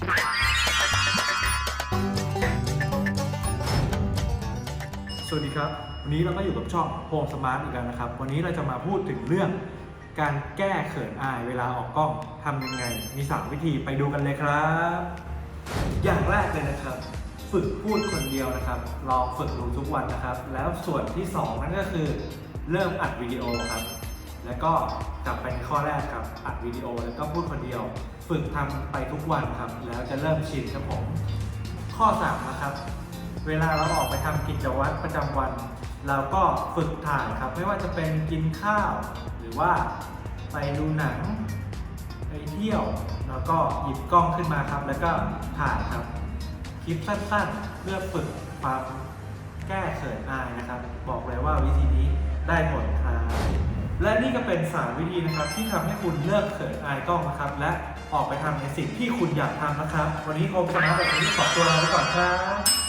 สวัสดีครับ วันนี้เราก็อยู่กับช่อง Home Smart อีกแล้วนะครับ วันนี้เราจะมาพูดถึงเรื่อง การแก้เขินอายเวลาออกกล้องทำยังไง มี 3 วิธีไปดูกันเลยครับ อย่างแรกเลยนะครับ ฝึกพูดคนเดียวนะครับลองฝึกดูทุกวันนะครับ แล้วส่วนที่ 2 นั่นก็คือ เริ่มอัดวิดีโอครับ ก็กลับไปในข้อแรกครับ อัดวิดีโอแล้วก็พูดคนเดียว ฝึกทำไปทุกวันครับ แล้วจะเริ่มชินครับผม ข้อ3นะครับ เวลาเราออกไปทำกิจวัตรประจำวัน เราก็ฝึกถ่ายครับ ไม่ว่าจะเป็นกินข้าว หรือว่าไปดูหนัง ไปเที่ยว แล้วก็หยิบกล้องขึ้นมาครับ แล้วก็ถ่ายครับ คลิปสั้นๆ เพื่อฝึกความแก้เขินอายนะครับ บอกเลยว่าวิธีนี้ได้ผลค และนี่ก็เป็น3วิธีนะครับ ที่ทำให้คุณเลิกเขินอายกล้องนะครับ และออกไปทำในสิ่งที่คุณอยากทำนะครับ วันนี้โฮมชนะแบบนี้ขอตัวลาไปก่อนครับ